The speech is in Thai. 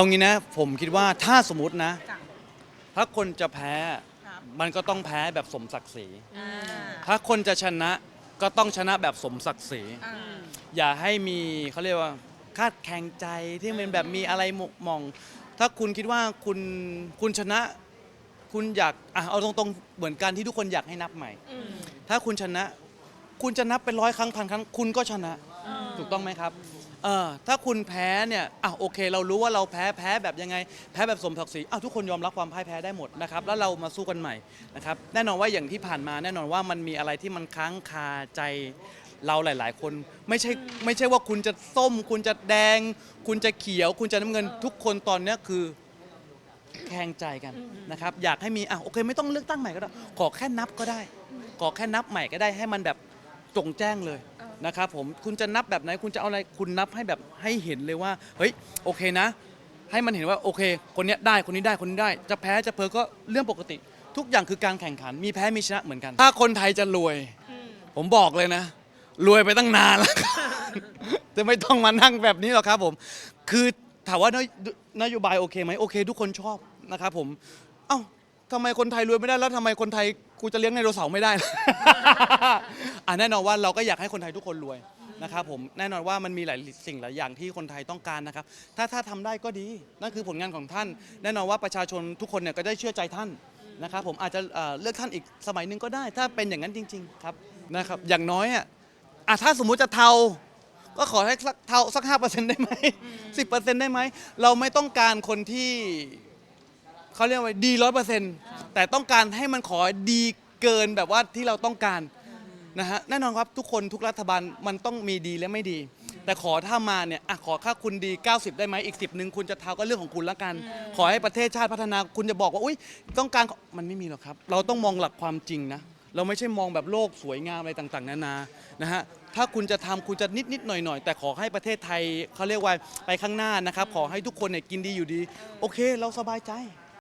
เอางี้นะผมคิดว่าถ้าสมมตินะ จ้ะถ้าคนจะแพ้ครับมันก็ต้องแพ้แบบสมศักดิ์ศรี อ่าถ้าคนจะชนะก็ต้องชนะแบบสมศักดิ์ศรี อ่าอย่าให้มีเขาเรียกว่าคาดแข่งใจที่มันแบบมีอะไรหมกหมอง ถ้าคุณคิดว่าคุณคุณชนะ คุณอยากอะเอาตรงๆเหมือนกันที่ทุกคนอยากให้นับใหม่ อืมถ้าคุณชนะ คุณจะนับเป็นร้อยครั้งพันครั้ง คุณก็ชนะ ถูกต้องไหมครับ เออถ้าคุณแพ้เนี่ยอะโอเค เรารู้ว่าเราแพ้แพ้แบบยังไง แพ้แบบสมศักดิ์ศรีอ้าวทุกคนยอมรับความพ่ายแพ้ได้หมดนะครับแล้วเรามาสู้กันใหม่นะครับแน่นอนว่าอย่างที่ผ่านมาแน่นอนว่ามันมีอะไรที่มันค้างคาใจเราหลาย ๆ คนไม่ใช่ไม่ใช่ว่าคุณจะส้ม คุณจะแดง คุณจะเขียว คุณจะน้ำเงิน ทุกคนตอนเนี้ยคือแข่งใจกันนะครับอยากให้มีอะโอเค ไม่ต้องเลือกตั้งใหม่ก็ได้ขอแค่นับก็ได้ขอแค่นับใหม่ก็ได้ให้มันแบบจงแจ้งเลย นะครับผมคุณจะนับแบบไหนคุณจะเอาอะไรคุณนับให้แบบให้เห็นเลยว่า เฮ้ยโอเคนะ ให้มันเห็นว่าโอเค คนเนี้ยได้คนนี้ได้คนนี้ได้ จะแพ้จะเพอก็เรื่องปกติ ทุกอย่างคือการแข่งขัน มีแพ้มีชนะเหมือนกัน ถ้าคนไทยจะรวย ผมบอกเลยนะ รวยไปตั้งนานแล้ว จะไม่ต้องมานั่งแบบนี้หรอกครับผม คือถามว่านโยนโยบายโอเคไหมโอเค ทุกคนชอบนะครับผม เอ้า ทำไมคนไทยรวยไม่ได้แล้วทำไมคนไทยกูจะเลี้ยงไดโนเสาร์ไม่ได้ล่ะ อะแน่นอนว่าเราก็อยากให้คนไทยทุกคนรวยนะครับผมแน่นอนว่ามันมีหลายสิ่งหลายอย่างที่คนไทยต้องการนะครับ ถ้าถ้าทำได้ก็ดีนั่นคือผลงานของท่าน แน่นอนว่าประชาชนทุกคนเนี่ยก็ได้เชื่อใจท่านนะครับผมอาจจะเอ่อเลือกท่านอีกสมัยหนึ่งก็ได้ ถ้าเป็นอย่างนั้นจริง ๆ ครับนะครับอย่างน้อยอะอะถ้าสมมุติจะเทา ก็ขอให้สักเท่าสักห้าเปอร์เซ็นต์ได้ไหมสิบเปอร์เซ็นต์ได้ไหม เราไม่ต้องการคนที่ เขาเรียกว่าดีร้อยเปอร์เซ็นต์แต่ต้องการให้มันขอดีเกินแบบว่าที่เราต้องการนะฮะแน่นอนครับทุกคนทุกรัฐบาลมันต้องมีดีและไม่ดี แต่ขอถ้ามาเนี่ยอะขอค่าคุณดี 90 ได้ไหมอีก 10หนึ่งคุณจะเท่าก็เรื่องของคุณละกัน ขอให้ประเทศชาติพัฒนาคุณจะบอกว่าอุ้ยต้องการมันไม่มีหรอกครับ เราต้องมองหลักความจริงนะเราไม่ใช่มองแบบโลกสวยงามอะไรต่าง ๆ นานานะฮะถ้าคุณจะทำคุณจะนิดนิดๆหน่อยหน่อยๆแต่ขอให้ประเทศไทยเขาเรียกว่าไปข้างหน้านะครับ ขอให้ทุกคนเนี่ยกินดีอยู่ดี โอเค เราสบายใจ